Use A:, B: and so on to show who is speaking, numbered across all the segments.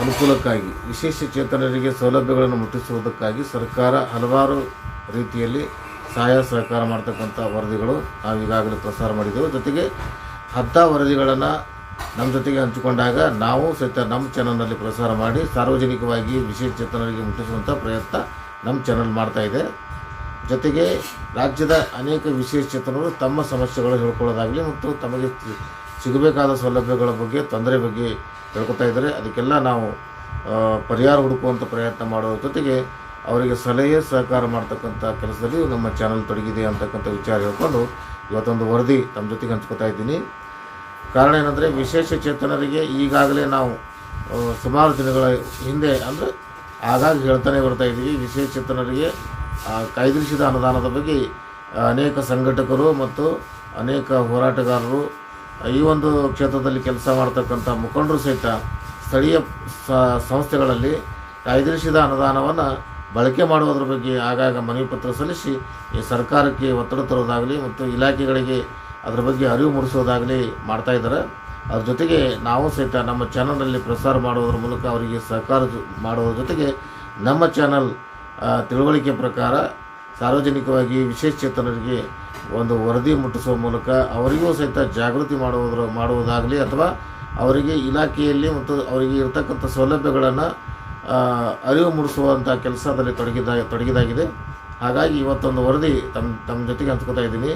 A: ಅನುಕೂಲಕ್ಕಾಗಿ, ವಿಶೇಷ ಚೇತನರಿಗೆ ಸೌಲಭ್ಯಗಳನ್ನು ಮುಟ್ಟಿಸುವುದಕ್ಕಾಗಿ ಸರ್ಕಾರ ಹಲವಾರು ರೀತಿಯಲ್ಲಿ ಸಹಾಯ ಸಹಕಾರ ಮಾಡ್ತಕ್ಕಂಥ ವರದಿಗಳು ನಾವು ಈಗಾಗಲೇ ಪ್ರಸಾರ ಮಾಡಿದ್ದೆವು. ಜೊತೆಗೆ ಹತ್ತ ವರದಿಗಳನ್ನು ನಮ್ಮ ಜೊತೆಗೆ ಹಂಚಿಕೊಂಡಾಗ ನಾವು ಸಹಿತ ನಮ್ಮ ಚಾನಲ್ನಲ್ಲಿ ಪ್ರಸಾರ ಮಾಡಿ ಸಾರ್ವಜನಿಕವಾಗಿ ವಿಶೇಷ ಚೇತನರಿಗೆ ಮುಟ್ಟಿಸುವಂಥ ಪ್ರಯತ್ನ ನಮ್ಮ ಚಾನಲ್ ಮಾಡ್ತಾ ಇದೆ. ಜೊತೆಗೆ ರಾಜ್ಯದ ಅನೇಕ ವಿಶೇಷ ಚೇತನರು ತಮ್ಮ ಸಮಸ್ಯೆಗಳು ಹೇಳ್ಕೊಳ್ಳೋದಾಗಲಿ ಮತ್ತು ತಮಗೆ ಸಿಗಬೇಕಾದ ಸೌಲಭ್ಯಗಳ ಬಗ್ಗೆ, ತೊಂದರೆ ಬಗ್ಗೆ ಹೇಳ್ಕೊತಾ ಇದ್ದಾರೆ. ಅದಕ್ಕೆಲ್ಲ ನಾವು ಪರಿಹಾರ ಹುಡುಕುವಂಥ ಪ್ರಯತ್ನ ಮಾಡೋದ್ರ ಜೊತೆಗೆ ಅವರಿಗೆ ಸಲಹೆ ಸಹಕಾರ ಮಾಡ್ತಕ್ಕಂಥ ಕೆಲಸದಲ್ಲಿ ನಮ್ಮ ಚಾನಲ್ ತೊಡಗಿದೆ ಅಂತಕ್ಕಂಥ ವಿಚಾರ ಹೇಳ್ಕೊಂಡು ಇವತ್ತೊಂದು ವರದಿ ತಮ್ಮ ಜೊತೆಗೆ ಹಂಚ್ಕೊತಾ ಇದ್ದೀನಿ. ಕಾರಣ ಏನಂದರೆ ವಿಶೇಷ ಚೇತನರಿಗೆ ಈಗಾಗಲೇ ನಾವು ಸುಮಾರು ದಿನಗಳ ಹಿಂದೆ ಅಂದರೆ ಆಗಾಗ ಹೇಳ್ತಾನೆ ಬರ್ತಾ ಇದ್ದೀವಿ. ವಿಶೇಷ ಚೇತನರಿಗೆ ಕಾಯ್ದಿರಿಸಿದ ಅನುದಾನದ ಬಗ್ಗೆ ಅನೇಕ ಸಂಘಟಕರು ಮತ್ತು ಅನೇಕ ಹೋರಾಟಗಾರರು ಈ ಒಂದು ಕ್ಷೇತ್ರದಲ್ಲಿ ಕೆಲಸ ಮಾಡ್ತಕ್ಕಂಥ ಮುಖಂಡರು ಸಹಿತ ಸ್ಥಳೀಯ ಸಂಸ್ಥೆಗಳಲ್ಲಿ ಕಾಯ್ದಿರಿಸಿದ ಅನುದಾನವನ್ನು ಬಳಕೆ ಮಾಡುವುದರ ಬಗ್ಗೆ ಆಗಾಗ ಮನವಿ ಪತ್ರ ಸಲ್ಲಿಸಿ, ಈ ಸರ್ಕಾರಕ್ಕೆ ಒತ್ತಡ ತರೋದಾಗಲಿ ಮತ್ತು ಇಲಾಖೆಗಳಿಗೆ ಅದರ ಬಗ್ಗೆ ಅರಿವು ಮೂಡಿಸೋದಾಗಲಿ ಮಾಡ್ತಾ ಇದ್ದಾರೆ. ಅದ್ರ ಜೊತೆಗೆ ನಾವು ಸಹಿತ ನಮ್ಮ ಚಾನಲ್ನಲ್ಲಿ ಪ್ರಸಾರ ಮಾಡುವುದರ ಮೂಲಕ ಅವರಿಗೆ ಸಹಕಾರ ಮಾಡುವುದರ ಜೊತೆಗೆ ನಮ್ಮ ಚಾನಲ್ ತಿಳುವಳಿಕೆ ಪ್ರಕಾರ ಸಾರ್ವಜನಿಕವಾಗಿ ವಿಶೇಷ ಚೇತನರಿಗೆ ಒಂದು ವರದಿ ಮುಟ್ಟಿಸುವ ಮೂಲಕ ಅವರಿಗೂ ಸಹಿತ ಜಾಗೃತಿ ಮಾಡುವುದರ ಮಾಡುವುದಾಗಲಿ ಅಥವಾ ಅವರಿಗೆ ಇಲಾಖೆಯಲ್ಲಿ ಮತ್ತು ಅವರಿಗೆ ಇರತಕ್ಕಂಥ ಸೌಲಭ್ಯಗಳನ್ನು ಅರಿವು ಮೂಡಿಸುವಂಥ ಕೆಲಸದಲ್ಲಿ ತೊಡಗಿದ, ತೊಡಗಿದಾಗಿದೆ. ಹಾಗಾಗಿ ಇವತ್ತೊಂದು ವರದಿ ತಮ್ಮ ತಮ್ಮ ಜೊತೆಗೆ ಹಂಚ್ಕೊತಾ ಇದ್ದೀನಿ.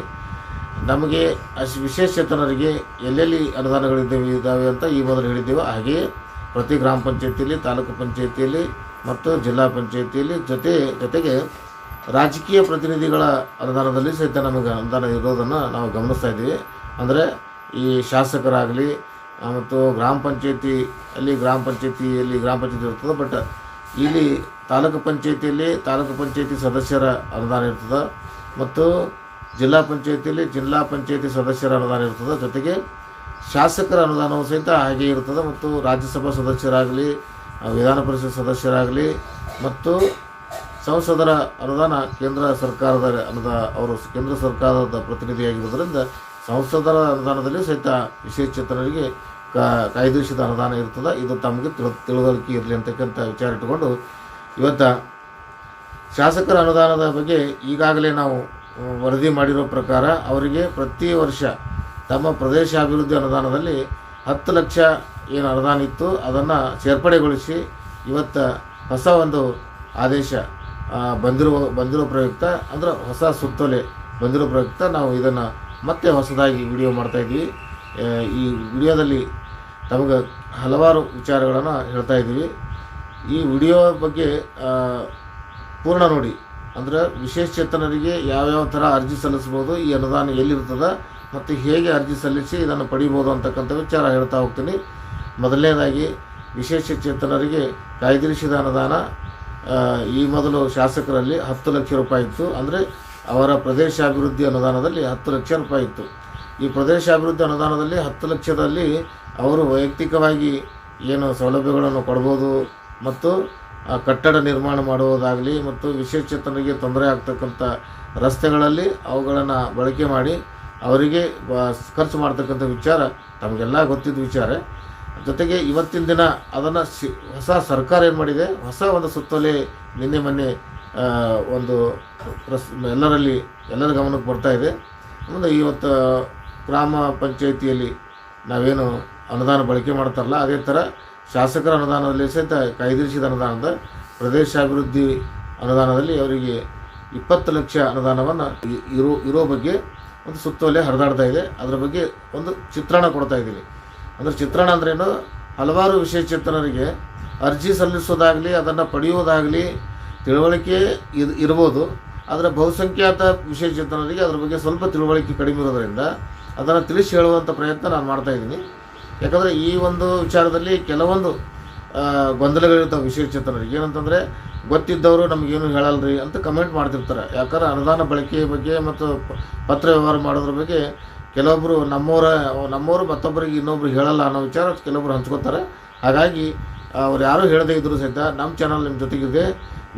A: ನಮಗೆ ಅಶ್ ವಿಶೇಷತನರಿಗೆ ಎಲ್ಲೆಲ್ಲಿ ಅನುದಾನಗಳಿದ್ದಾವೆ, ಇದ್ದಾವೆ ಅಂತ ಈ ಮೊದಲು ಹೇಳಿದ್ದೇವೆ. ಹಾಗೆಯೇ ಪ್ರತಿ ಗ್ರಾಮ ಪಂಚಾಯತಿಯಲ್ಲಿ, ತಾಲೂಕು ಪಂಚಾಯತಿಯಲ್ಲಿ ಮತ್ತು ಜಿಲ್ಲಾ ಪಂಚಾಯತಿಯಲ್ಲಿ ಜೊತೆ, ಜೊತೆಗೆ ರಾಜಕೀಯ ಪ್ರತಿನಿಧಿಗಳ ಅನುದಾನದಲ್ಲಿ ಸಹಿತ ನಮಗೆ ಅನುದಾನ ಇರೋದನ್ನು ನಾವು ಗಮನಿಸ್ತಾ ಇದ್ದೀವಿ. ಅಂದರೆ ಈ ಶಾಸಕರಾಗಲಿ ಮತ್ತು ಗ್ರಾಮ ಪಂಚಾಯತಿ ಅಲ್ಲಿ ಗ್ರಾಮ ಪಂಚಾಯತಿಯಲ್ಲಿ ಗ್ರಾಮ ಪಂಚಾಯತಿ ಇರ್ತದೆ, ಬಟ್ ಇಲ್ಲಿ ತಾಲೂಕು ಪಂಚಾಯತಿಯಲ್ಲಿ ತಾಲೂಕು ಪಂಚಾಯತಿ ಸದಸ್ಯರ ಅನುದಾನ ಇರ್ತದೆ, ಮತ್ತು ಜಿಲ್ಲಾ ಪಂಚಾಯತಿಯಲ್ಲಿ ಜಿಲ್ಲಾ ಪಂಚಾಯತಿ ಸದಸ್ಯರ ಅನುದಾನ ಇರ್ತದೆ. ಜೊತೆಗೆ ಶಾಸಕರ ಅನುದಾನವು ಸಹಿತ ಹಾಗೆ ಇರ್ತದೆ, ಮತ್ತು ರಾಜ್ಯಸಭಾ ಸದಸ್ಯರಾಗಲಿ ವಿಧಾನ ಪರಿಷತ್ ಸದಸ್ಯರಾಗಲಿ, ಮತ್ತು ಸಂಸದರ ಅನುದಾನ ಕೇಂದ್ರ ಸರ್ಕಾರದ ಅನುದಾನ ಅವರು ಕೇಂದ್ರ ಸರ್ಕಾರದ ಪ್ರತಿನಿಧಿಯಾಗಿರುವುದರಿಂದ ಸಂಸದರ ಅನುದಾನದಲ್ಲಿ ಸಹಿತ ವಿಶೇಷ ಚೇತನರಿಗೆ ಕಾ ಕಾಯ್ದಿರಿಸಿದ ಅನುದಾನ ಇರ್ತದೆ ಇದು ತಮಗೆ ತಿಳಿ, ತಿಳುವಳಿಕೆ ಇರಲಿ ಅಂತಕ್ಕಂಥ ವಿಚಾರ ಇಟ್ಟುಕೊಂಡು ಇವತ್ತು ಶಾಸಕರ ಅನುದಾನದ ಬಗ್ಗೆ ಈಗಾಗಲೇ ನಾವು ವರದಿ ಮಾಡಿರೋ ಪ್ರಕಾರ ಅವರಿಗೆ ಪ್ರತಿ ವರ್ಷ ತಮ್ಮ ಪ್ರದೇಶ ಅಭಿವೃದ್ಧಿ ಅನುದಾನದಲ್ಲಿ ಹತ್ತು ಲಕ್ಷ ಏನು ಅನುದಾನ ಇತ್ತು. ಅದನ್ನು ಸೇರ್ಪಡೆಗೊಳಿಸಿ ಇವತ್ತು ಹೊಸ ಒಂದು ಆದೇಶ ಬಂದಿರುವ, ಬಂದಿರೋ ಪ್ರಯುಕ್ತ, ಅಂದರೆ ಹೊಸ ಸುತ್ತೋಲೆ ಬಂದಿರೋ ಪ್ರಯುಕ್ತ, ನಾವು ಇದನ್ನು ಮತ್ತೆ ಹೊಸದಾಗಿ ವಿಡಿಯೋ ಮಾಡ್ತಾಯಿದ್ದೀವಿ ಈ ವಿಡಿಯೋದಲ್ಲಿ ನಮಗೆ ಹಲವಾರು ವಿಚಾರಗಳನ್ನು ಹೇಳ್ತಾ ಇದ್ದೀವಿ. ಈ ವಿಡಿಯೋ ಬಗ್ಗೆ ಪೂರ್ಣ ನೋಡಿ. ಅಂದ್ರೆ ವಿಶೇಷ ಚೇತನರಿಗೆ ಯಾವ್ಯಾವ ಥರ ಅರ್ಜಿ ಸಲ್ಲಿಸ್ಬೋದು ಈ ಅನುದಾನ ಎಲ್ಲಿರ್ತದೆ, ಮತ್ತು ಹೇಗೆ ಅರ್ಜಿ ಸಲ್ಲಿಸಿ ಇದನ್ನು ಪಡಿಬೋದು ಅಂತಕ್ಕಂಥ ವಿಚಾರ ಹೇಳ್ತಾ ಹೋಗ್ತೀನಿ. ಮೊದಲನೇದಾಗಿ, ವಿಶೇಷ ಚೇತನರಿಗೆ ಕಾಯ್ದಿರಿಸಿದ ಅನುದಾನ ಈ ಮೊದಲು ಶಾಸಕರಲ್ಲಿ ಹತ್ತು ಲಕ್ಷ ರೂಪಾಯಿ ಇತ್ತು. ಅಂದರೆ ಅವರ ಪ್ರದೇಶಾಭಿವೃದ್ಧಿ ಅನುದಾನದಲ್ಲಿ ಹತ್ತು ಲಕ್ಷ ರೂಪಾಯಿ ಇತ್ತು. ಈ ಪ್ರದೇಶಾಭಿವೃದ್ಧಿ ಅನುದಾನದಲ್ಲಿ ಹತ್ತು ಲಕ್ಷದಲ್ಲಿ ಅವರು ವೈಯಕ್ತಿಕವಾಗಿ ಏನು ಸೌಲಭ್ಯಗಳನ್ನು ಕೊಡ್ಬೋದು ಮತ್ತು ಕಟ್ಟಡ ನಿರ್ಮಾಣ ಮಾಡುವುದಾಗಲಿ ಮತ್ತು ವಿಶೇಷಚೇತನರಿಗೆ ತೊಂದರೆ ಆಗ್ತಕ್ಕಂಥ ರಸ್ತೆಗಳಲ್ಲಿ ಅವುಗಳನ್ನು ಬಳಕೆ ಮಾಡಿ ಅವರಿಗೆ ಖರ್ಚು ಮಾಡ್ತಕ್ಕಂಥ ವಿಚಾರ ತಮಗೆಲ್ಲ ಗೊತ್ತಿದ್ದ ವಿಚಾರ. ಜೊತೆಗೆ ಇವತ್ತಿನ ದಿನ ಅದನ್ನು ಸಿ, ಹೊಸ ಸರ್ಕಾರ ಏನು ಮಾಡಿದೆ? ಹೊಸ ಒಂದು ಸುತ್ತೋಲೆ ನಿನ್ನೆ ಮೊನ್ನೆ ಒಂದು ಪ್ರಸ್, ಎಲ್ಲರಲ್ಲಿ, ಎಲ್ಲರ ಗಮನಕ್ಕೆ ಬರ್ತಾ ಇದೆ. ಮುಂದೆ ಇವತ್ತು ಗ್ರಾಮ ಪಂಚಾಯಿತಿಯಲ್ಲಿ ನಾವೇನು ಅನುದಾನ ಬಳಕೆ ಮಾಡ್ತಾರಲ್ಲ, ಅದೇ ಥರ ಶಾಸಕರ ಅನುದಾನದಲ್ಲಿ ಸಹಿತ ಕಾಯ್ದಿರಿಸಿದ ಅನುದಾನದ ಪ್ರದೇಶಾಭಿವೃದ್ಧಿ ಅನುದಾನದಲ್ಲಿ ಅವರಿಗೆ ಇಪ್ಪತ್ತು ಲಕ್ಷ ಅನುದಾನವನ್ನು ಇರೋ ಇರೋ ಬಗ್ಗೆ ಒಂದು ಸುತ್ತೋಲೆ ಹರಿದಾಡ್ತಾ ಇದೆ. ಅದರ ಬಗ್ಗೆ ಒಂದು ಚಿತ್ರಣ ಕೊಡ್ತಾ ಇದ್ದೀನಿ. ಅಂದರೆ ಚಿತ್ರಣ ಅಂದ್ರೇನು ಹಲವಾರು ವಿಶೇಷಚೇತನರಿಗೆ ಅರ್ಜಿ ಸಲ್ಲಿಸೋದಾಗಲಿ, ಅದನ್ನು ಪಡೆಯೋದಾಗಲಿ ತಿಳುವಳಿಕೆ ಇದು ಇರ್ಬೋದು. ಆದರೆ ಬಹುಸಂಖ್ಯಾತ ವಿಶೇಷಚೇತನರಿಗೆ ಅದ್ರ ಬಗ್ಗೆ ಸ್ವಲ್ಪ ತಿಳುವಳಿಕೆ ಕಡಿಮೆ ಇರೋದರಿಂದ ಅದನ್ನು ತಿಳಿಸಿ ಹೇಳುವಂಥ ಪ್ರಯತ್ನ ನಾನು ಮಾಡ್ತಾ ಇದ್ದೀನಿ. ಯಾಕಂದರೆ ಈ ಒಂದು ವಿಚಾರದಲ್ಲಿ ಕೆಲವೊಂದು ವಿಷಯ ವಿಶೇಷಚೇತನರಿಗೆ ಏನಂತಂದರೆ ಗೊತ್ತಿದ್ದವರು ನಮಗೇನು ಹೇಳಲ್ರಿ ಅಂತ ಕಮೆಂಟ್ ಮಾಡ್ತಿರ್ತಾರೆ. ಯಾಕಂದ್ರೆ ಅನುದಾನ ಬಳಕೆ ಬಗ್ಗೆ ಮತ್ತು ಪತ್ರ ವ್ಯವಹಾರ ಮಾಡೋದ್ರ ಬಗ್ಗೆ ಕೆಲವೊಬ್ಬರು ನಮ್ಮವರ, ನಮ್ಮವರು ಮತ್ತೊಬ್ಬರಿಗೆ ಇನ್ನೊಬ್ರಿಗೆ ಹೇಳಲ್ಲ ಅನ್ನೋ ವಿಚಾರ ಕೆಲವೊಬ್ರು ಹಂಚ್ಕೋತಾರೆ. ಹಾಗಾಗಿ ಅವ್ರು ಯಾರು ಹೇಳದೇ ಇದ್ದರೂ ಸಹಿತ ನಮ್ಮ ಚಾನಲ್ ನಿಮ್ಮ ಜೊತೆಗಿದೆ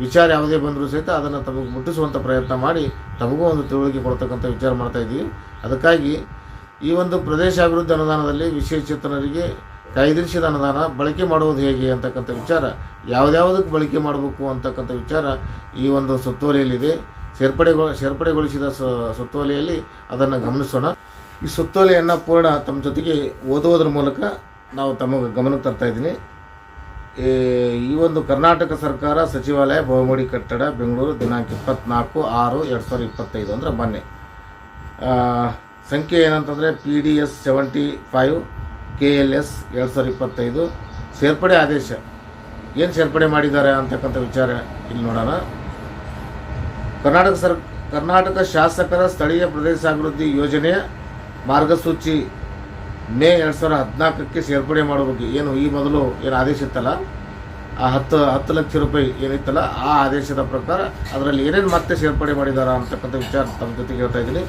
A: ವಿಚಾರ ಯಾವುದೇ ಬಂದರೂ ಸಹಿತ ಅದನ್ನು ತಮಗೆ ಮುಟ್ಟಿಸುವಂಥ ಪ್ರಯತ್ನ ಮಾಡಿ ತಮಗೂ ಒಂದು ತಿಳುವಳಿಕೆ ಕೊಡ್ತಕ್ಕಂಥ ವಿಚಾರ ಮಾಡ್ತಾ ಇದ್ದೀವಿ. ಅದಕ್ಕಾಗಿ ಈ ಒಂದು ಪ್ರದೇಶ ಅಭಿವೃದ್ಧಿ ಅನುದಾನದಲ್ಲಿ ವಿಶೇಷಚೇತನರಿಗೆ ಕಾಯ್ದಿರಿಸಿದ ಅನುದಾನ ಬಳಕೆ ಮಾಡುವುದು ಹೇಗೆ ಅಂತಕ್ಕಂಥ ವಿಚಾರ ಯಾವುದ್ಯಾವುದಕ್ಕೆ ಬಳಕೆ ಮಾಡಬೇಕು ಅಂತಕ್ಕಂಥ ವಿಚಾರ ಈ ಒಂದು ಸುತ್ತೋಲೆಯಲ್ಲಿದೆ. ಸೇರ್ಪಡೆಗೊ ಸೇರ್ಪಡೆಗೊಳಿಸಿದ ಸುತ್ತೋಲೆಯಲ್ಲಿ ಅದನ್ನು ಗಮನಿಸೋಣ. ಈ ಸುತ್ತೋಲೆಯನ್ನು ಪೂರ್ಣ ತಮ್ಮ ಜೊತೆಗೆ ಓದುವುದರ ಮೂಲಕ ನಾವು ತಮಗೆ ಗಮನಕ್ಕೆ ತರ್ತಾ ಇದ್ದೀನಿ. ಈ ಒಂದು ಕರ್ನಾಟಕ ಸರ್ಕಾರ ಸಚಿವಾಲಯ ಬಹುಮಡಿ ಕಟ್ಟಡ ಬೆಂಗಳೂರು ದಿನಾಂಕ ಇಪ್ಪತ್ನಾಲ್ಕು ಆರು ಎರಡು ಸಾವಿರದ ಇಪ್ಪತ್ತೈದು ಅಂದರೆ ಮೊನ್ನೆ. ಸಂಖ್ಯೆ ಏನಂತಂದರೆ P D S seventy five K L S ಎರಡು ಸಾವಿರದ ಇಪ್ಪತ್ತೈದು. ಸೇರ್ಪಡೆ ಆದೇಶ. ಏನು ಸೇರ್ಪಡೆ ಮಾಡಿದ್ದಾರೆ ಅಂತಕ್ಕಂಥ ವಿಚಾರ ಇಲ್ಲಿ ನೋಡೋಣ. ಕರ್ನಾಟಕ ಸರ್, ಕರ್ನಾಟಕ ಶಾಸಕರ ಸ್ಥಳೀಯ ಪ್ರದೇಶಾಭಿವೃದ್ಧಿ ಯೋಜನೆಯ ಮಾರ್ಗಸೂಚಿ ಮೇ ಎರಡು ಸಾವಿರದ ಹದಿನಾಲ್ಕಕ್ಕೆ ಸೇರ್ಪಡೆ ಮಾಡೋ ಬಗ್ಗೆ ಏನು ಈ ಮೊದಲು ಏನು ಆದೇಶ ಇತ್ತಲ್ಲ? ಆ ಹತ್ತು ಹತ್ತು ಲಕ್ಷ ರೂಪಾಯಿ ಏನಿತ್ತಲ್ಲ, ಆ ಆದೇಶದ ಪ್ರಕಾರ ಅದರಲ್ಲಿ ಏನೇನು ಮತ್ತೆ ಸೇರ್ಪಡೆ ಮಾಡಿದ್ದಾರೆ ಅಂತಕ್ಕಂಥ ವಿಚಾರ ತಮ್ಮ ಜೊತೆಗೆ ಹೇಳ್ತಾ ಇದ್ದೀನಿ.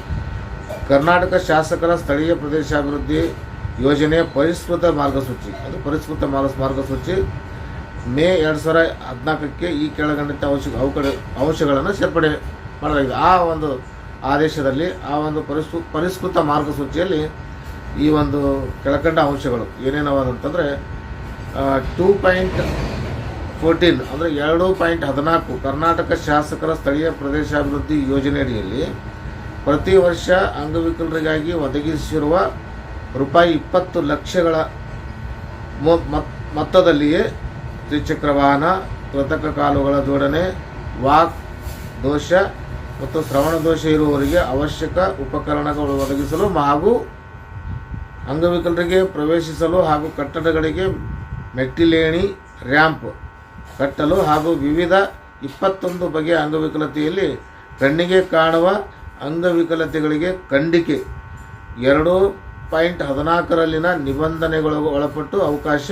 A: ಕರ್ನಾಟಕ ಶಾಸಕರ ಸ್ಥಳೀಯ ಪ್ರದೇಶಾಭಿವೃದ್ಧಿ ಯೋಜನೆಯ ಪರಿಷ್ಕೃತ ಮಾರ್ಗಸೂಚಿ, ಅದು ಪರಿಷ್ಕೃತ ಮಾರ್ಗ, ಮಾರ್ಗಸೂಚಿ ಮೇ ಎರಡು ಸಾವಿರ ಹದಿನಾಲ್ಕಕ್ಕೆ ಈ ಕೆಳಗಂಡಂತೆ ಅವಶ್ಯ ಅವಕಡ ಅಂಶಗಳನ್ನು ಸೇರ್ಪಡೆ ಮಾಡಲಾಗಿದೆ. ಆ ಒಂದು ಆದೇಶದಲ್ಲಿ, ಆ ಒಂದು ಪರಿಸ್ಕೃ ಪರಿಷ್ಕೃತ ಮಾರ್ಗಸೂಚಿಯಲ್ಲಿ ಈ ಒಂದು ಕೆಳಕಂಡ ಅಂಶಗಳು ಏನೇನವಾದಂತಂದರೆ ಟೂ ಪಾಯಿಂಟ್ ಫೋರ್ಟೀನ್ ಅಂದರೆ ಎರಡು ಪಾಯಿಂಟ್ ಹದಿನಾಲ್ಕು ಕರ್ನಾಟಕ ಶಾಸಕರ ಸ್ಥಳೀಯ ಪ್ರದೇಶಾಭಿವೃದ್ಧಿ ಯೋಜನೆಯಡಿಯಲ್ಲಿ ಪ್ರತಿ ವರ್ಷ ಅಂಗವಿಕಲರಿಗಾಗಿ ಒದಗಿಸಿರುವ ರೂಪಾಯಿ ಇಪ್ಪತ್ತು ಲಕ್ಷಗಳ ಮೊತ್ತದಲ್ಲಿಯೇ ದ್ವಿಚಕ್ರ ವಾಹನ ಕೃತಕ ಕಾಲುಗಳ ಜೋಡಣೆ, ವಾಕ್, ದೋಷ ಮತ್ತು ಶ್ರವಣ ದೋಷ ಇರುವವರಿಗೆ ಅವಶ್ಯಕ ಉಪಕರಣಗಳು ಒದಗಿಸಲು ಹಾಗೂ ಅಂಗವಿಕಲರಿಗೆ ಪ್ರವೇಶಿಸಲು ಹಾಗೂ ಕಟ್ಟಡಗಳಿಗೆ ಮೆಟ್ಟಿಲೇಣಿ, ರ್ಯಾಂಪ್ ಕಟ್ಟಲು ಹಾಗೂ ವಿವಿಧ ಇಪ್ಪತ್ತೊಂದು ಬಗೆಯ ಅಂಗವಿಕಲತೆಯಲ್ಲಿ ಕಣ್ಣಿಗೆ ಕಾಣುವ ಅಂಗವಿಕಲತೆಗಳಿಗೆ ಖಂಡಿಕೆ ಎರಡು ಪಾಯಿಂಟ್ ಹದಿನಾಲ್ಕರಲ್ಲಿನ ನಿಬಂಧನೆಗಳು ಒಳಪಟ್ಟು ಅವಕಾಶ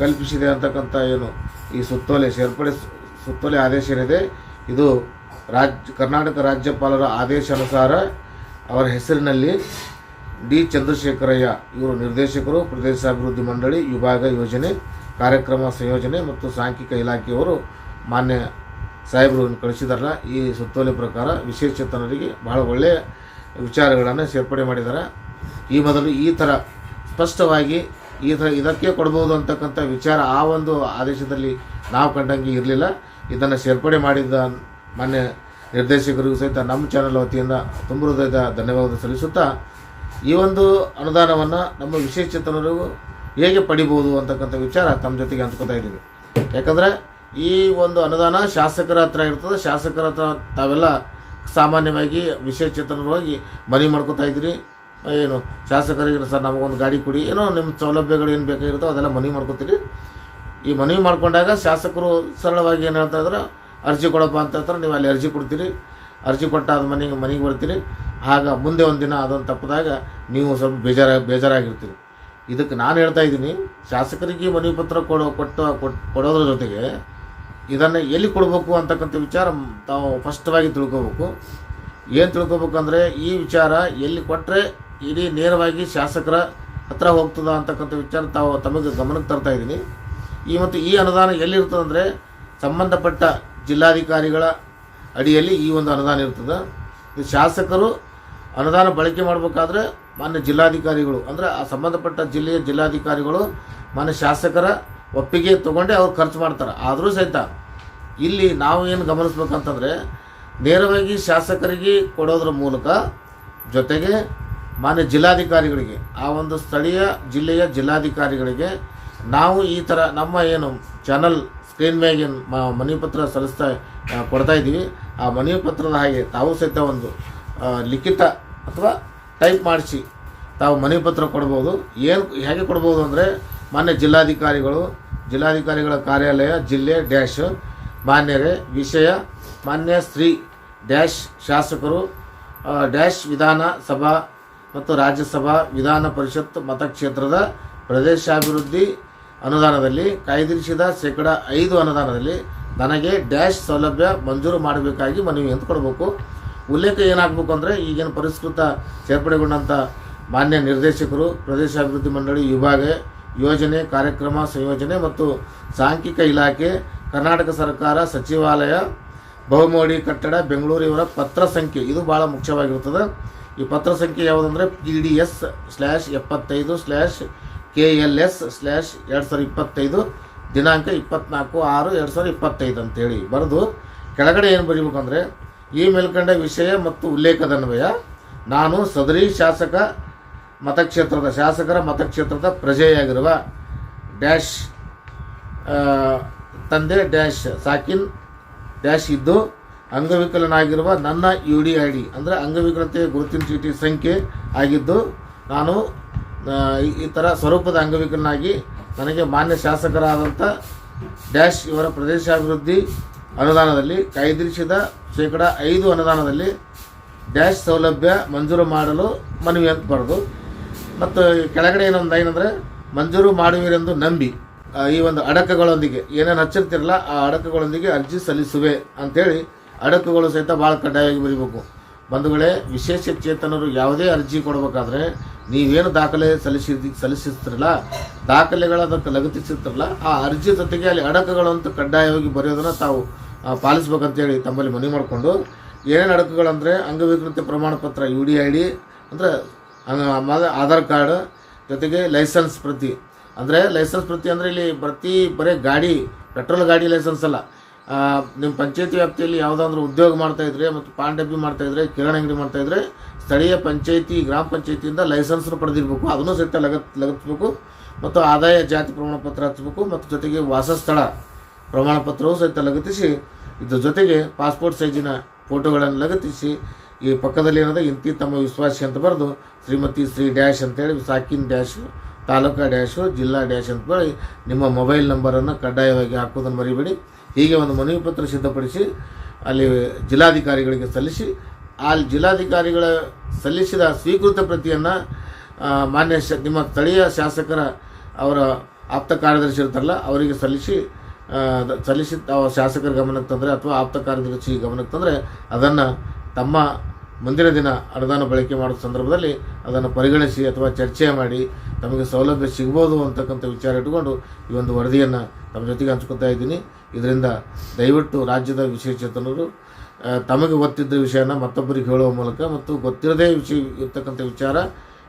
A: ಕಲ್ಪಿಸಿದೆ ಅಂತಕ್ಕಂಥ ಏನು ಈ ಸುತ್ತೋಲೆ ಸೇರ್ಪಡೆ ಸುತ್ತೋಲೆ ಆದೇಶ ಏನಿದೆ, ಇದು ರಾಜ್ಯ, ಕರ್ನಾಟಕ ರಾಜ್ಯಪಾಲರ ಆದೇಶ ಅನುಸಾರ ಅವರ ಹೆಸರಿನಲ್ಲಿ ಡಿ ಚಂದ್ರಶೇಖರಯ್ಯ ಇವರು ನಿರ್ದೇಶಕರು, ಪ್ರದೇಶಾಭಿವೃದ್ಧಿ ಮಂಡಳಿ, ವಿಭಾಗ ಯೋಜನೆ, ಕಾರ್ಯಕ್ರಮ ಸಂಯೋಜನೆ ಮತ್ತು ಸಾಂಖ್ಯಿಕ ಇಲಾಖೆಯವರು ಮಾನ್ಯ ಸಾಹೇಬರು ಕಳಿಸಿದಾರಲ್ಲ, ಈ ಸುತ್ತೋಲೆ ಪ್ರಕಾರ ವಿಶೇಷತನರಿಗೆ ಬಹಳ ಒಳ್ಳೆಯ ವಿಚಾರಗಳನ್ನು ಸೇರ್ಪಡೆ ಮಾಡಿದ್ದಾರೆ ಈ ಮೊದಲು ಈ ಥರ ಸ್ಪಷ್ಟವಾಗಿ ಥರ ಇದಕ್ಕೆ ಕೊಡ್ಬೋದು ಅಂತಕ್ಕಂಥ ವಿಚಾರ ಆ ಒಂದು ಆದೇಶದಲ್ಲಿ ನಾವು ಕಂಡಂಗೆ ಇರಲಿಲ್ಲ. ಇದನ್ನು ಸೇರ್ಪಡೆ ಮಾಡಿದ ಮಾನ್ಯ ನಿರ್ದೇಶಕರಿಗೂ ಸಹಿತ ನಮ್ಮ ಚಾನೆಲ್ ವತಿಯಿಂದ ತುಂಬ ಹೃದಯದ ಧನ್ಯವಾದ ಸಲ್ಲಿಸುತ್ತಾ, ಈ ಒಂದು ಅನುದಾನವನ್ನು ನಮ್ಮ ವಿಶೇಷಚೇತನರು ಹೇಗೆ ಪಡಿಬೋದು ಅಂತಕ್ಕಂಥ ವಿಚಾರ ತಮ್ಮ ಜೊತೆಗೆ ಹಂಚ್ಕೊತಾ ಇದ್ದೀವಿ. ಯಾಕಂದರೆ ಈ ಒಂದು ಅನುದಾನ ಶಾಸಕರ ಹತ್ರ ಇರ್ತದೆ. ಶಾಸಕರ ಹತ್ರ ತಾವೆಲ್ಲ ಸಾಮಾನ್ಯವಾಗಿ ವಿಶೇಷ ಹೋಗಿ ಮನವಿ ಮಾಡ್ಕೊತಾ ಇದ್ದೀರಿ. ಏನು ಶಾಸಕರಿಗೆ ಸರ್ ನಮಗೊಂದು ಗಾಡಿ ಕೊಡಿ, ಏನೋ ನಿಮ್ಮ ಸೌಲಭ್ಯಗಳು ಏನು ಬೇಕಾಗಿರುತ್ತೋ ಅದೆಲ್ಲ ಮನವಿ ಮಾಡ್ಕೊತೀರಿ. ಈ ಮನವಿ ಮಾಡ್ಕೊಂಡಾಗ ಶಾಸಕರು ಸರಳವಾಗಿ ಏನು ಹೇಳ್ತಾ ಇದ್ರೆ, ಅರ್ಜಿ ಕೊಡಪ್ಪ ಅಂತ ಹೇಳ್ತಾರೆ, ನೀವು ಅಲ್ಲಿ ಅರ್ಜಿ ಕೊಡ್ತೀರಿ. ಅರ್ಜಿ ಕೊಟ್ಟಾದ ಮನೆಗೆ ಮನೆಗೆ ಬರ್ತೀರಿ. ಆಗ ಮುಂದೆ ಒಂದು ದಿನ ಅದೊಂದು ತಪ್ಪಿದಾಗ ನೀವು ಸ್ವಲ್ಪ ಬೇಜಾರ, ಬೇಜಾರಾಗಿರ್ತೀರಿ. ಇದಕ್ಕೆ ನಾನು ಹೇಳ್ತಾ ಇದ್ದೀನಿ, ಶಾಸಕರಿಗೆ ಮನವಿ ಪತ್ರ ಕೊಡೋ, ಕೊಟ್ಟು, ಕೊಟ್, ಕೊಡೋದ್ರ ಜೊತೆಗೆ ಇದನ್ನು ಎಲ್ಲಿ ಕೊಡಬೇಕು ಅಂತಕ್ಕಂಥ ವಿಚಾರ ತಾವು ಸ್ಪಷ್ಟವಾಗಿ ತಿಳ್ಕೊಬೇಕು. ಏನು ತಿಳ್ಕೊಬೇಕಂದ್ರೆ ಈ ವಿಚಾರ ಎಲ್ಲಿ ಕೊಟ್ಟರೆ ಇಡೀ ನೇರವಾಗಿ ಶಾಸಕರ ಹತ್ರ ಹೋಗ್ತದ ಅಂತಕ್ಕಂಥ ವಿಚಾರ ತಾವು ತಮಗೆ ಗಮನಕ್ಕೆ ತರ್ತಾ ಇದ್ದೀನಿ. ಈ ಮತ್ತು ಈ ಅನುದಾನ ಎಲ್ಲಿರ್ತದಂದರೆ ಸಂಬಂಧಪಟ್ಟ ಜಿಲ್ಲಾಧಿಕಾರಿಗಳ ಅಡಿಯಲ್ಲಿ ಈ ಒಂದು ಅನುದಾನ ಇರ್ತದೆ. ಶಾಸಕರು ಅನುದಾನ ಬಳಕೆ ಮಾಡಬೇಕಾದ್ರೆ ಮಾನ್ಯ ಜಿಲ್ಲಾಧಿಕಾರಿಗಳು, ಅಂದರೆ ಆ ಸಂಬಂಧಪಟ್ಟ ಜಿಲ್ಲೆಯ ಜಿಲ್ಲಾಧಿಕಾರಿಗಳು ಮಾನ್ಯ ಶಾಸಕರ ಒಪ್ಪಿಗೆ ತೊಗೊಂಡೇ ಅವ್ರು ಖರ್ಚು ಮಾಡ್ತಾರೆ. ಆದರೂ ಸಹಿತ ಇಲ್ಲಿ ನಾವು ಏನು ಗಮನಿಸ್ಬೇಕಂತಂದರೆ ನೇರವಾಗಿ ಶಾಸಕರಿಗೆ ಕೊಡೋದ್ರ ಮೂಲಕ ಜೊತೆಗೆ ಮಾನ್ಯ ಜಿಲ್ಲಾಧಿಕಾರಿಗಳಿಗೆ, ಆ ಒಂದು ಸ್ಥಳೀಯ ಜಿಲ್ಲೆಯ ಜಿಲ್ಲಾಧಿಕಾರಿಗಳಿಗೆ ನಾವು ಈ ಥರ ನಮ್ಮ ಏನು ಚಾನಲ್ ಸ್ಕ್ರೀನ್ ಮ್ಯಾಗಿನ ಮನವಿ ಪತ್ರ ಸಲ್ಲಿಸ್ತಾ ಕೊಡ್ತಾ ಇದ್ದೀವಿ. ಆ ಮನವಿ ಪತ್ರದ ಹಾಗೆ ತಾವು ಸಹಿತ ಒಂದು ಲಿಖಿತ ಅಥವಾ ಟೈಪ್ ಮಾಡಿಸಿ ತಾವು ಮನವಿ ಪತ್ರ ಕೊಡ್ಬೋದು. ಏನು, ಹೇಗೆ ಕೊಡ್ಬೋದು ಅಂದರೆ ಮಾನ್ಯ ಜಿಲ್ಲಾಧಿಕಾರಿಗಳು, ಜಿಲ್ಲಾಧಿಕಾರಿಗಳ ಕಾರ್ಯಾಲಯ, ಜಿಲ್ಲೆ ಡ್ಯಾಶ್ ಮಾನ್ಯರೇ, ವಿಷಯ ಮಾನ್ಯ ಸ್ತ್ರೀ ಡ್ಯಾಶ್ ಶಾಸಕರು ಡ್ಯಾಶ್ ವಿಧಾನ ಸಭಾ ಮತ್ತು ರಾಜ್ಯಸಭಾ ವಿಧಾನ ಪರಿಷತ್ ಮತಕ್ಷೇತ್ರದ ಪ್ರದೇಶಾಭಿವೃದ್ಧಿ ಅನುದಾನದಲ್ಲಿ ಕಾಯ್ದಿರಿಸಿದ ಶೇಕಡ ಐದು ಅನುದಾನದಲ್ಲಿ ನನಗೆ ಡ್ಯಾಶ್ ಸೌಲಭ್ಯ ಮಂಜೂರು ಮಾಡಬೇಕಾಗಿ ಮನವಿ ಅಂತ ಕೊಡಬೇಕು. ಉಲ್ಲೇಖ ಏನಾಗಬೇಕು ಅಂದರೆ ಈಗಿನ ಪರಿಷ್ಕೃತ ಸೇರ್ಪಡೆಗೊಂಡಂಥ ಮಾನ್ಯ ನಿರ್ದೇಶಕರು, ಪ್ರದೇಶಾಭಿವೃದ್ಧಿ ಮಂಡಳಿ ವಿಭಾಗ, ಯೋಜನೆ, ಕಾರ್ಯಕ್ರಮ, ಸಂಯೋಜನೆ ಮತ್ತು ಸಾಂಖ್ಯಿಕ ಇಲಾಖೆ, ಕರ್ನಾಟಕ ಸರ್ಕಾರ, ಸಚಿವಾಲಯ, ಬಹುಮೋಡಿ ಕಟ್ಟಡ ಬೆಂಗಳೂರು ಇವರ ಪತ್ರ ಸಂಖ್ಯೆ. ಇದು ಭಾಳ ಮುಖ್ಯವಾಗಿರ್ತದೆ ಈ ಪತ್ರ ಸಂಖ್ಯೆ ಯಾವುದಂದರೆ ಪಿ ಡಿ ಎಸ್ ಸ್ಲ್ಯಾಶ್ ಎಪ್ಪತ್ತೈದು slash K L S slash ಎರಡು ಸಾವಿರದ ಇಪ್ಪತ್ತೈದು, ದಿನಾಂಕ ಇಪ್ಪತ್ನಾಲ್ಕು ಆರು ಎರಡು ಸಾವಿರದ ಇಪ್ಪತ್ತೈದು ಅಂತೇಳಿ. ಬರೆದು ಕೆಳಗಡೆ ಏನು ಬರೀಬೇಕಂದ್ರೆ ಈ ಮೇಲ್ಕಂಡ ವಿಷಯ ಮತ್ತು ಉಲ್ಲೇಖದನ್ವಯ, ನಾನು ಸದರಿ ಶಾಸಕ ಮತಕ್ಷೇತ್ರದ ಶಾಸಕರ ಮತಕ್ಷೇತ್ರದ ಪ್ರಜೆಯಾಗಿರುವ ಡ್ಯಾಶ್ ತಂದೆ ಡ್ಯಾಶ್ ಸಾಕಿನ್, ಡ್ಯಾಶ್ ಇದ್ದು ಅಂಗವಿಕಲನಾಗಿರುವ ನನ್ನ ಯು ಡಿ ಐ ಡಿ ಅಂದರೆ ಅಂಗವಿಕಲತೆ ಗುರುತಿನ ಚೀಟಿ ಸಂಖ್ಯೆ ಆಗಿದ್ದು, ನಾನು ಈ- ಈ ಥರ ಸ್ವರೂಪದ ಅಂಗವಿಕಲನಾಗಿ ನನಗೆ ಮಾನ್ಯ ಶಾಸಕರಾದಂಥ ಡ್ಯಾಶ್ ಇವರ ಪ್ರದೇಶಾಭಿವೃದ್ಧಿ ಅನುದಾನದಲ್ಲಿ ಕಾಯ್ದಿರಿಸಿದ ಶೇಕಡ ಐದು ಅನುದಾನದಲ್ಲಿ ಡ್ಯಾಶ್ ಸೌಲಭ್ಯ ಮಂಜೂರು ಮಾಡಲು ಮನವಿ ಅಂತ ಬರೆದು, ಮತ್ತು ಕೆಳಗಡೆ ಏನೊಂದು ಏನಂದರೆ ಮಂಜೂರು ಮಾಡುವಿರೆಂದು ನಂಬಿ ಈ ಒಂದು ಅಡಕಗಳೊಂದಿಗೆ ಏನೇನು ಹಚ್ಚಿರ್ತಿರಲ್ಲ, ಆ ಅಡಕಗಳೊಂದಿಗೆ ಅರ್ಜಿ ಸಲ್ಲಿಸುವೆ ಅಂಥೇಳಿ ಅಡಕಗಳು ಸಹಿತ ಭಾಳ ಕಡ್ಡಾಯವಾಗಿ ಬರೀಬೇಕು ಬಂಧುಗಳೇ, ವಿಶೇಷ ಚೇತನರು ಯಾವುದೇ ಅರ್ಜಿ ಕೊಡಬೇಕಾದ್ರೆ ನೀವೇನು ದಾಖಲೆ ಸಲ್ಲಿಸಿದ, ಸಲ್ಲಿಸಿರ್ತಿರಲ್ಲ ದಾಖಲೆಗಳು ಅದಕ್ಕೆ ಲಗತ್ತಿಸಿರ್ತಿರಲ್ಲ, ಆ ಅರ್ಜಿ ಜೊತೆಗೆ ಅಲ್ಲಿ ಅಡಕುಗಳಂತೂ ಕಡ್ಡಾಯವಾಗಿ ಬರೆಯೋದನ್ನು ತಾವು ಪಾಲಿಸ್ಬೇಕಂತೇಳಿ ತಮ್ಮಲ್ಲಿ ಮನವಿ ಮಾಡಿಕೊಂಡು, ಏನೇನು ಅಡಕುಗಳಂದರೆ ಅಂಗವಿಕೃತಿ ಪ್ರಮಾಣ ಪತ್ರ, ಯು ಡಿ ಐ ಡಿ, ಅಂದರೆ ಆಧಾರ್ ಕಾರ್ಡ್, ಜೊತೆಗೆ ಲೈಸೆನ್ಸ್ ಪ್ರತಿ. ಅಂದರೆ ಲೈಸೆನ್ಸ್ ಪ್ರತಿ ಅಂದರೆ ಇಲ್ಲಿ ಪ್ರತಿ ಬರೀ ಗಾಡಿ, ಪೆಟ್ರೋಲ್ ಗಾಡಿ ಲೈಸೆನ್ಸ್ ಅಲ್ಲ. ನಿಮ್ಮ ಪಂಚಾಯತಿ ವ್ಯಾಪ್ತಿಯಲ್ಲಿ ಯಾವುದಾದ್ರೂ ಉದ್ಯೋಗ ಮಾಡ್ತಾ ಇದ್ರೆ ಮತ್ತು ಪಾನ್ ಡಬ್ಬಿ ಮಾಡ್ತಾ ಇದ್ರೆ ಕಿರಾಣಿ ಅಂಗಡಿ ಮಾಡ್ತಾ ಇದ್ರೆ ಸ್ಥಳೀಯ ಪಂಚಾಯತಿ, ಗ್ರಾಮ ಪಂಚಾಯತಿಯಿಂದ ಲೈಸೆನ್ಸ್ ಪಡೆದಿರಬೇಕು. ಅದನ್ನು ಸಹಿತ ಲಗತ್ ಲಗತ್ಬೇಕು ಮತ್ತು ಆದಾಯ ಜಾತಿ ಪ್ರಮಾಣ ಪತ್ರ ಹಚ್ಚಬೇಕು ಮತ್ತು ಜೊತೆಗೆ ವಾಸಸ್ಥಳ ಪ್ರಮಾಣ ಪತ್ರವೂ ಸಹಿತ ಲಗತ್ತಿಸಿ, ಇದ್ರ ಜೊತೆಗೆ ಪಾಸ್ಪೋರ್ಟ್ ಸೈಜಿನ ಫೋಟೋಗಳನ್ನು ಲಗತ್ತಿಸಿ, ಈ ಪಕ್ಕದಲ್ಲಿ ಏನದ, ಇಂತಿ ತಮ್ಮ ವಿಶ್ವಾಸಿ ಅಂತ ಬರೆದು ಶ್ರೀಮತಿ ಶ್ರೀ ಡ್ಯಾಶ್ ಅಂತೇಳಿ ಸಾಕಿನ್ ಡ್ಯಾಶು, ತಾಲೂಕಾ ಡ್ಯಾಶು, ಜಿಲ್ಲಾ ಡ್ಯಾಶ್ ಅಂತ ಹೇಳಿ ನಿಮ್ಮ ಮೊಬೈಲ್ ನಂಬರನ್ನು ಕಡ್ಡಾಯವಾಗಿ ಹಾಕೋದನ್ನು ಮರಿಬೇಡಿ. ಹೀಗೆ ಒಂದು ಮನವಿ ಪತ್ರ ಸಿದ್ಧಪಡಿಸಿ ಅಲ್ಲಿ ಜಿಲ್ಲಾಧಿಕಾರಿಗಳಿಗೆ ಸಲ್ಲಿಸಿ, ಆ ಜಿಲ್ಲಾಧಿಕಾರಿಗಳ ಸಲ್ಲಿಸಿದ ಸ್ವೀಕೃತ ಪ್ರತಿಯನ್ನು ಮಾನ್ಯ ನಿಮ್ಮ ಸ್ಥಳೀಯ ಶಾಸಕರ ಅವರ ಆಪ್ತ ಕಾರ್ಯದರ್ಶಿ ಇರ್ತಾರಲ್ಲ ಅವರಿಗೆ ಸಲ್ಲಿಸಿ ಸಲ್ಲಿಸಿ ಶಾಸಕರ ಗಮನಕ್ಕೆ ತಂದರೆ ಅಥವಾ ಆಪ್ತ ಕಾರ್ಯದರ್ಶಿ ಗಮನಕ್ಕೆ ತಂದರೆ ಅದನ್ನು ತಮ್ಮ ಮುಂದಿನ ದಿನ ಅನುದಾನ ಬಳಕೆ ಮಾಡೋ ಸಂದರ್ಭದಲ್ಲಿ ಅದನ್ನು ಪರಿಗಣಿಸಿ ಅಥವಾ ಚರ್ಚೆ ಮಾಡಿ ತಮಗೆ ಸೌಲಭ್ಯ ಸಿಗ್ಬೋದು ಅಂತಕ್ಕಂಥ ವಿಚಾರ ಇಟ್ಟುಕೊಂಡು ಈ ಒಂದು ವರದಿಯನ್ನು ತಮ್ಮ ಜೊತೆಗೆ ಹಂಚ್ಕೊತಾ ಇದ್ದೀನಿ. ಇದರಿಂದ ದಯವಿಟ್ಟು ರಾಜ್ಯದ ವಿಶೇಷಚೇತನರು ತಮಗೆ ಗೊತ್ತಿದ್ದ ವಿಷಯನ ಮತ್ತೊಬ್ಬರಿಗೆ ಹೇಳುವ ಮೂಲಕ ಮತ್ತು ಗೊತ್ತಿರದೇ ವಿಷಯ ಇರ್ತಕ್ಕಂಥ ವಿಚಾರ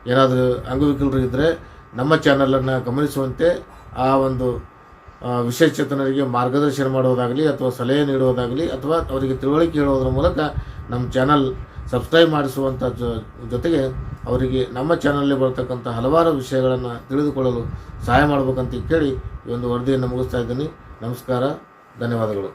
A: ಏನಾದರೂ ಅಂಗವಿಕಲರು ಇದ್ದರೆ ನಮ್ಮ ಚಾನಲನ್ನು ಗಮನಿಸುವಂತೆ ಆ ಒಂದು ವಿಶೇಷಚೇತನರಿಗೆ ಮಾರ್ಗದರ್ಶನ ಮಾಡುವುದಾಗಲಿ ಅಥವಾ ಸಲಹೆ ನೀಡುವುದಾಗಲಿ ಅಥವಾ ಅವರಿಗೆ ತಿಳುವಳಿಕೆ ಹೇಳುವುದರ ಮೂಲಕ ನಮ್ಮ ಚಾನಲ್ ಸಬ್ಸ್ಕ್ರೈಬ್ ಮಾಡಿಸುವಂಥ ಜೊತೆಗೆ ಅವರಿಗೆ ನಮ್ಮ ಚಾನಲಲ್ಲಿ ಬರ್ತಕ್ಕಂಥ ಹಲವಾರು ವಿಷಯಗಳನ್ನು ತಿಳಿದುಕೊಳ್ಳಲು ಸಹಾಯ ಮಾಡಬೇಕಂತ ಕೇಳಿ ಈ ಒಂದು ವರದಿಯನ್ನು ಮುಗಿಸ್ತಾ ಇದ್ದೀನಿ. ನಮಸ್ಕಾರ. ധന്യവാദങ്ങൾ.